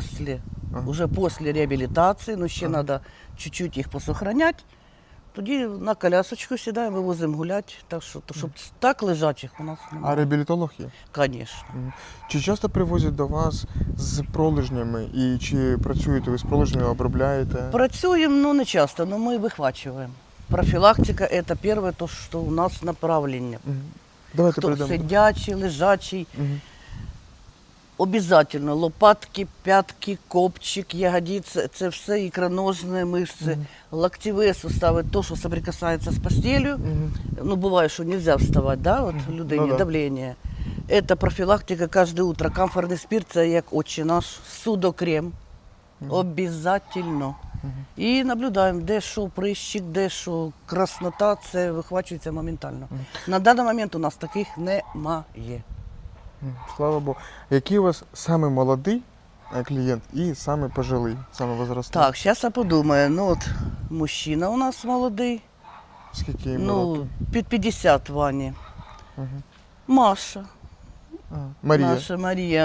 после, Ага. уже после реабілітації, ну ще Ага. треба чуть-чуть їх посохранять. Тоді на колясочку сідаємо, вивозимо гуляти. Так що, то, щоб так лежачих у нас немає. А реабілітолог є? Звісно. Чи часто привозять до вас з пролежнями і чи працюєте ви з пролежнями, обробляєте? Працюємо, ну не часто, но ми вихвачуємо. Профілактика – це перше, то, що у нас направлення. Давайте Хто сидячий, лежачий, Мгм. Обязательно лопатки, п'ятки, копчик, ягодиці, це все ікроножні мишці, Мгм. локтеві сустави, то, що соприкасається з постелью. Мгм. Ну, бывает, что нельзя вставать, да, вот Мгм. людині, Ну да. давление. Это профилактика каждое утро. Камфорный спирт, це як отче наш, судокрем. Обязательно. І наблюдаємо, де що прищик, де що краснота, це вихвачується моментально. На даний момент у нас таких немає. Слава Богу. Який у вас саме молодий е, клієнт і саме пожилий, саме возрастний? Так, зараз я подумаю. Ну от мужчина у нас молодий, Скільки йому ну, років? під 50 Вані. Угу. Маша, А, Марія. наша Марія.